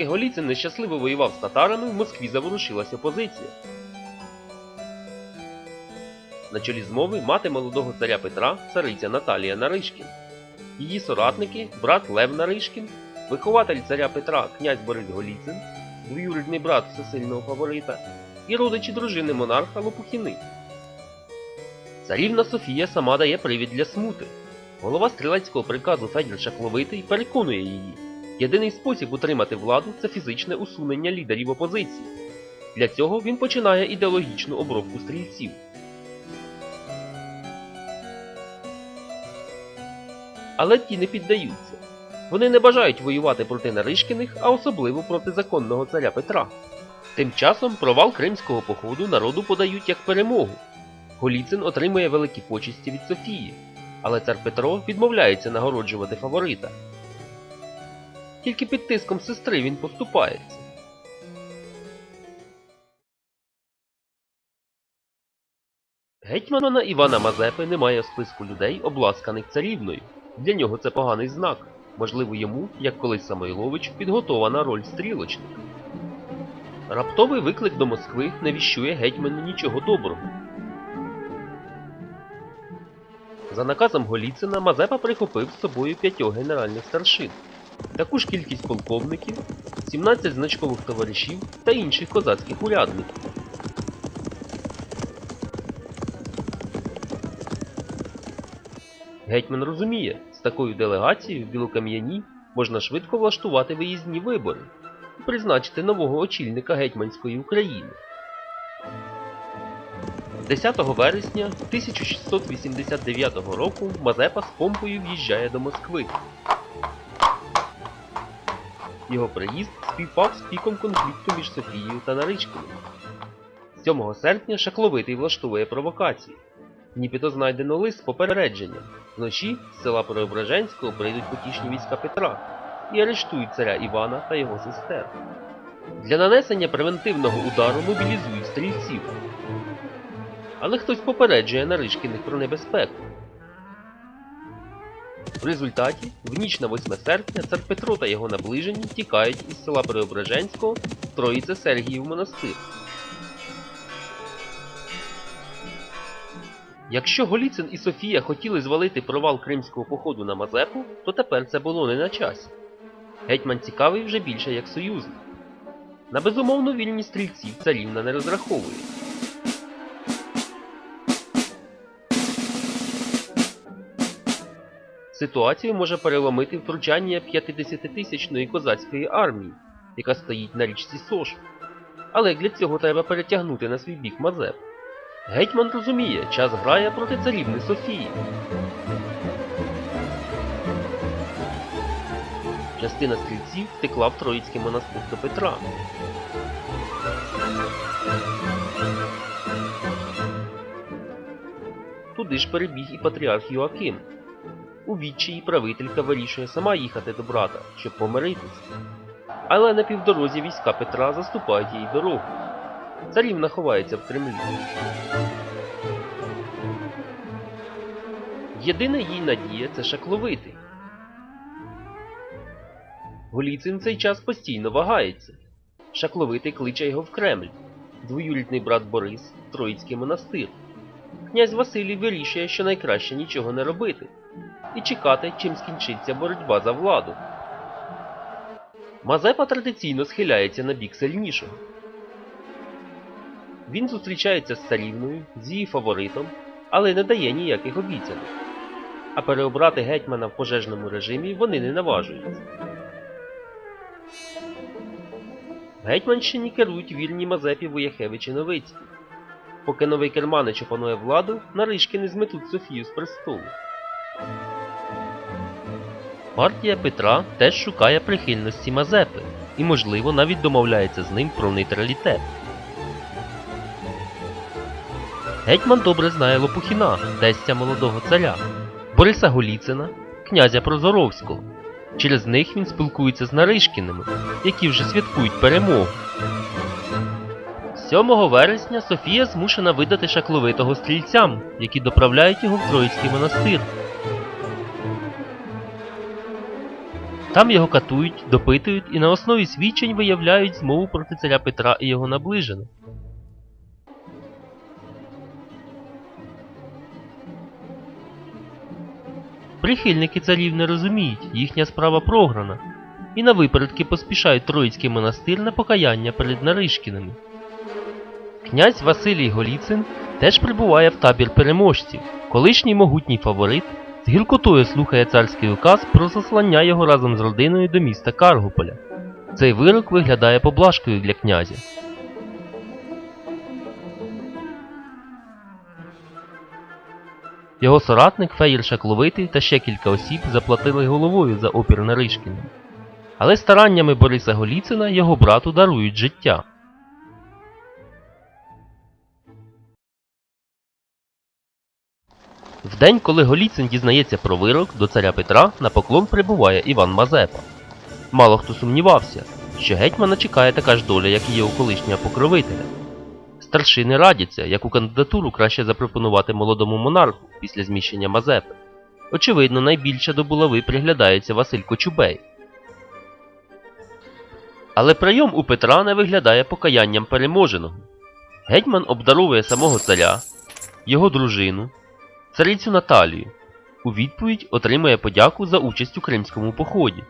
Поки Голіцин нещасливо воював з татарами, в Москві заворушилась опозиція. На чолі змови мати молодого царя Петра, цариця Наталія Наришкін. Її соратники брат Лев Наришкін, вихователь царя Петра князь Борис Голіцин, двоюрідний брат всесильного фаворита і родичі дружини монарха Лопухіни. Царівна Софія сама дає привід для смути. Голова стрілецького приказу Федір Шакловитий переконує її. Єдиний спосіб утримати владу це фізичне усунення лідерів опозиції. Для цього він починає ідеологічну обробку стрільців. Але ті не піддаються. Вони не бажають воювати проти Наришкіних, а особливо проти законного царя Петра. Тим часом провал кримського походу народу подають як перемогу. Голіцин отримує великі почесті від Софії, але цар Петро відмовляється нагороджувати фаворита. Тільки під тиском сестри він поступається. Гетьмана Івана Мазепи немає в списку людей, обласканих царівною. Для нього це поганий знак. Можливо, йому, як колись Самойлович, підготована роль стрілочника. Раптовий виклик до Москви не віщує гетьману нічого доброго. За наказом Голіцина Мазепа прихопив з собою п'ятьох генеральних старшин, таку ж кількість полковників, 17 значкових товаришів та інших козацьких урядників. Гетьман розуміє, з такою делегацією в Білокам'яні можна швидко влаштувати виїзні вибори і призначити нового очільника гетьманської України. 10 вересня 1689 року Мазепа з помпою в'їжджає до Москви. Його приїзд співпав з піком конфлікту між Софією та Наричкиним. 7 серпня Шакловитий влаштовує провокацію. Нібито знайдено лист з попередженням. Вночі з села Преображенського прийдуть потішні війська Петра і арештують царя Івана та його сестер. Для нанесення превентивного удару мобілізують стрільців. Але хтось попереджує Наришкіних про небезпеку. В результаті, в ніч на 8 серпня, цар Петро та його наближені тікають із села Преображенського в Троїце Сергіїв монастир. Якщо Голіцин і Софія хотіли звалити провал кримського походу на Мазепу, то тепер це було не на часі. Гетьман цікавий вже більше як союзник. На безумовну вільність стрільців царівна не розраховує. Ситуацію може переломити втручання 50-тисячної козацької армії, яка стоїть на річці Сош. Але для цього треба перетягнути на свій бік Мазеп. Гетьман розуміє, час грає проти царівни Софії. Частина стрільців втекла в Троїцький монастир до Петра. Туди ж перебіг і патріарх Йоаким. У відчаї правителька вирішує сама їхати до брата, щоб помиритися. Але на півдорозі війська Петра заступають їй дорогу. Царівна ховається в Кремлі. Єдина їй надія це шакловитий. Голіцин цей час постійно вагається. Шакловитий кличе його в Кремль. Двоюрідний брат Борис Троїцький монастир. Князь Василій вирішує, що найкраще нічого не робити, і чекати, чим скінчиться боротьба за владу. Мазепа традиційно схиляється на бік сильнішого. Він зустрічається з царівною, з її фаворитом, але не дає ніяких обіцянок. А переобрати гетьмана в пожежному режимі вони не наважуються. В Гетьманщині керують вільні Мазепі Вояхевич і. Поки новий керманич опанує владу, наришки не зметуть Софію з престолу. Партія Петра теж шукає прихильності Мазепи і, можливо, навіть домовляється з ним про нейтралітет. Гетьман добре знає Лопухіна, тестя молодого царя, Бориса Голіцина, князя Прозоровського. Через них він спілкується з Наришкіними, які вже святкують перемогу. 7 вересня Софія змушена видати шакловитого стрільцям, які доправляють його в Троїцький монастир. Там його катують, допитують і на основі свідчень виявляють змову проти царя Петра і його наближених. Прихильники царів не розуміють, їхня справа програна, і на випередки поспішають Троїцький монастир на покаяння перед Наришкінами. Князь Василій Голіцин теж прибуває в табір переможців. Колишній могутній фаворит гіркотою слухає царський указ про заслання його разом з родиною до міста Каргополя. Цей вирок виглядає поблажкою для князя. Його соратник Феїр Шакловитий та ще кілька осіб заплатили головою за опір Наришкіну. Але стараннями Бориса Голіцина його брату дарують життя. В день, коли Голіцин дізнається про вирок, до царя Петра на поклон прибуває Іван Мазепа. Мало хто сумнівався, що гетьмана чекає така ж доля, як і його колишнього покровителя. Старшини радяться, яку кандидатуру краще запропонувати молодому монарху після зміщення Мазепи. Очевидно, найбільше до булави приглядається Василь Кочубей. Але прийом у Петра не виглядає покаянням переможеного. Гетьман обдаровує самого царя, його дружину, царицю Наталію. У відповідь отримує подяку за участь у кримському поході.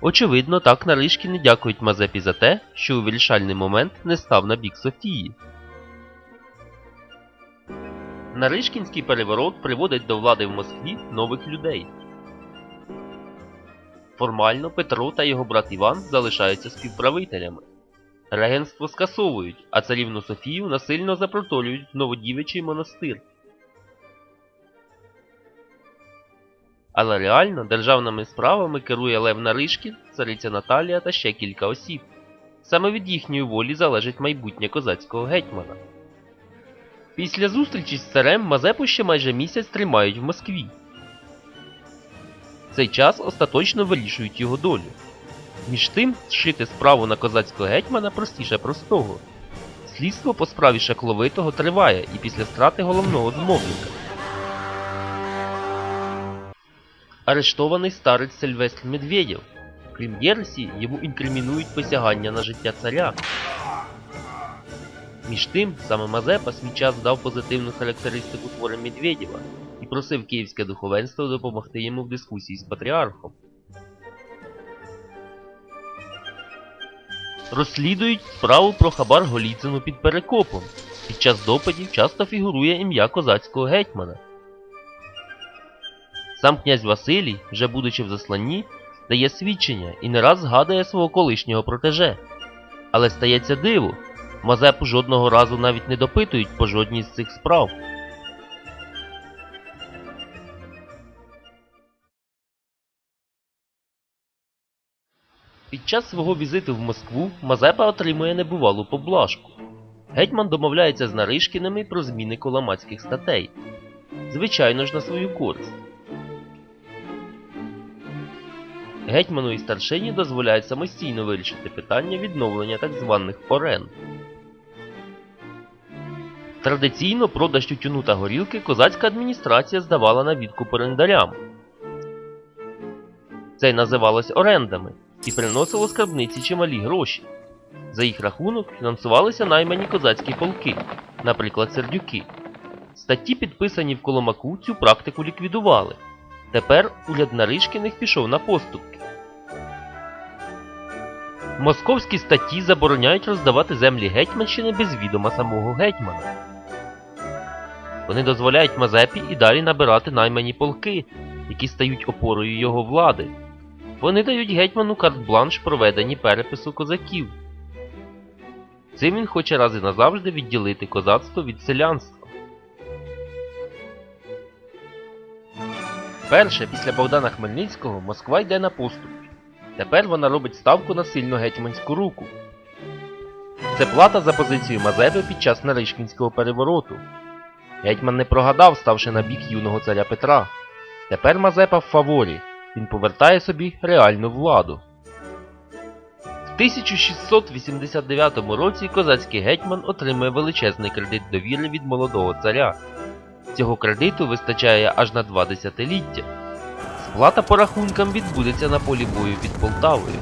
Очевидно, так Наришкіни дякують Мазепі за те, що у вирішальний момент не став на бік Софії. Наришкінський переворот приводить до влади в Москві нових людей. Формально Петро та його брат Іван залишаються співправителями. Регенство скасовують, а царівну Софію насильно запроторюють в Новодівичий монастир. Але реально державними справами керує Лев Наришкін, цариця Наталія та ще кілька осіб. Саме від їхньої волі залежить майбутнє козацького гетьмана. Після зустрічі з царем Мазепу ще майже місяць тримають в Москві. В цей час остаточно вирішують його долю. Між тим, зшити справу на козацького гетьмана простіше простого. Слідство по справі Шакловитого триває і після страти головного змовника. Арештований старець Сильвестр Медведєв. Крім єресі, йому інкримінують посягання на життя царя. Між тим, саме Мазепа свій час дав позитивну характеристику творам Медведєва і просив київське духовенство допомогти йому в дискусії з патріархом. Розслідують справу про хабар Голіцину під Перекопом. Під час допитів часто фігурує ім'я козацького гетьмана. Сам князь Василій, вже будучи в засланні, дає свідчення і не раз згадує свого колишнього протеже. Але стається диво, Мазепу жодного разу навіть не допитують по жодній з цих справ. Під час свого візиту в Москву Мазепа отримує небувалу поблажку. Гетьман домовляється з Наришкіними про зміни коламацьких статей. Звичайно ж на свою користь. Гетьману і старшині дозволяють самостійно вирішити питання відновлення так званих орен. Традиційно продаж тютюну та горілки козацька адміністрація здавала на відкуп орендарям. Це й називалось орендами і приносило скарбниці чималі гроші. За їх рахунок фінансувалися наймані козацькі полки, наприклад, сердюки. Статті, підписані в Коломаку, цю практику ліквідували. Тепер уряд Наришкіних пішов на поступки. Московські статті забороняють роздавати землі Гетьманщини без відома самого гетьмана. Вони дозволяють Мазепі і далі набирати наймані полки, які стають опорою його влади. Вони дають гетьману карт-бланш проведенні перепису козаків. Цим він хоче раз і назавжди відділити козацтво від селянства. Перше, після Богдана Хмельницького, Москва йде на поступки. Тепер вона робить ставку на сильну гетьманську руку. Це плата за позицію Мазепи під час Наришкінського перевороту. Гетьман не прогадав, ставши на бік юного царя Петра. Тепер Мазепа в фаворі. Він повертає собі реальну владу. В 1689 році козацький гетьман отримує величезний кредит довіри від молодого царя. Цього кредиту вистачає аж на два десятиліття. Сплата по рахункам відбудеться на полі бою під Полтавою.